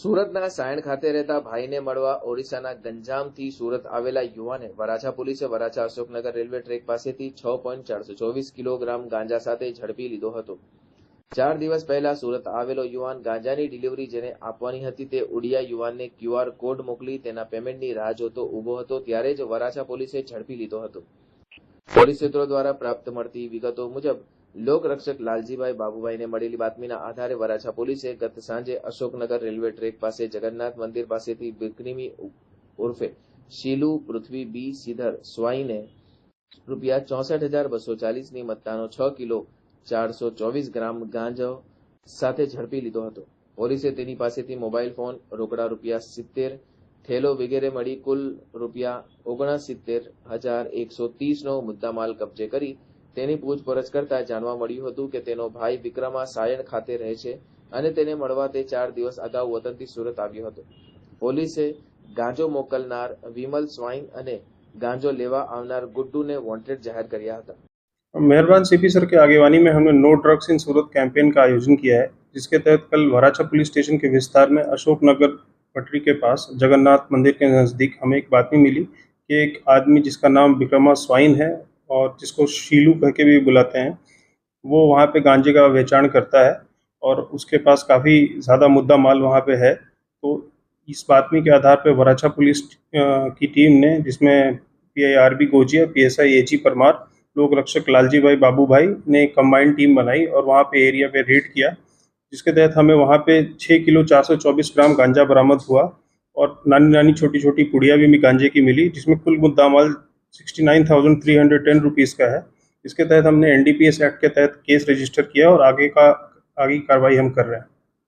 સુરતના સાયણ ખાતે રહેતા ભાઈને મળવા ઓડિશાના ગંજામથી સુરત આવેલા યુવાને વરાછા પોલીસે વરાછા અશોકનગર રેલવે ટ્રેક પાસેથી છ પોઈન્ટ ચારસો ચોવીસ કિલોગ્રામ ગાંજા સાથે ઝડપી લીધો હતો ચાર દિવસ પહેલા સુરત આવેલો યુવાન ગાંજાની ડિલિવરી જેને આપવાની હતી તે ઉડિયા યુવાનને ક્યુઆર કોડ મોકલી તેના પેમેન્ટની રાહ જોતો ઉભો હતો ત્યારે જ વરાછા પોલીસે ઝડપી લીધો હતો પોલીસ સૂત્રો દ્વારા પ્રાપ્ત મળતી વિગતો મુજબ લોકરક્ષક લાલજીભાઈ બાબુભાઈને મળેલી બાતમીના આધારે વરાછા પોલીસે ગત સાંજે અશોકનગર રેલવે ટ્રેક પાસે જગન્નાથ મંદિર પાસેથી બિક્રીમી ઉર્ફે શીલુ પૃથ્વી બી સિધર સ્વાઈને રૂપિયા ચોસઠ હજાર બસો ચાલીસની મત્તાનો છ કિલો ચારસો ચોવીસ ગ્રામ ગાંજો સાથે ઝડપી લીધો હતો પોલીસે તેની પાસેથી મોબાઈલ ફોન રોકડા રૂપિયા સિત્તેર થેલો વગેરે મળી કુલ રૂપિયા ઓગણસિત્તેર હજાર એકસો ત્રીસનો મુદ્દામાલ કબજે કરી તેની પૂછપરછ કરતા જાણવા મળ્યું હતું કે તેનો ભાઈ વિક્રમાસાયન ખાતે રહે છે અને તેને મળવા તે 4 દિવસ અગાઉ વતનથી સુરત આવ્યો હતો. પોલીસે ગાંજો મોકલનાર વિમલ સ્વાઇન અને ગાંજો લેવા આવનાર ગુડુને વોન્ટેડ જાહેર કર્યા હતા. મહેરબાન સીપી સર કે આગેવાનીમાં અમે નો ડ્રગ્સ ઇન સુરત કેમ્પેનનું આયોજન किया है जिसके तहत कल વરાછા પોલીસ સ્ટેશન के विस्तार में अशोक नगर पटरी के पास जगन्नाथ मंदिर के नजदीक हमें एक बातमी मिली कि एक आदमी जिसका नाम विक्रमा स्वाइन है और जिसको शीलू कह के भी बुलाते हैं वो वहाँ पे गांजे का वेचाण करता है और उसके पास काफ़ी ज़्यादा मुद्दा माल वहाँ पे है तो इस बातमी के आधार पर वराछा पुलिस की टीम ने जिसमें P I R B Gojiya P S I A G Parmar लोक रक्षक लालजी भाई बाबू भाई ने कंबाइंड टीम बनाई और वहाँ पे एरिया पे रेड किया जिसके तहत हमें वहाँ पे छः किलो चार सौ चौबीस ग्राम गांजा बरामद हुआ और नानी नानी छोटी छोटी पुड़िया भी गांजे की मिली जिसमें कुल मुद्दा माल sixty nine thousand three hundred ten rupees का है इसके तहत हमने N D P S act के तहत केस रजिस्टर किया और आगे का आगे कार्रवाई हम कर रहे हैं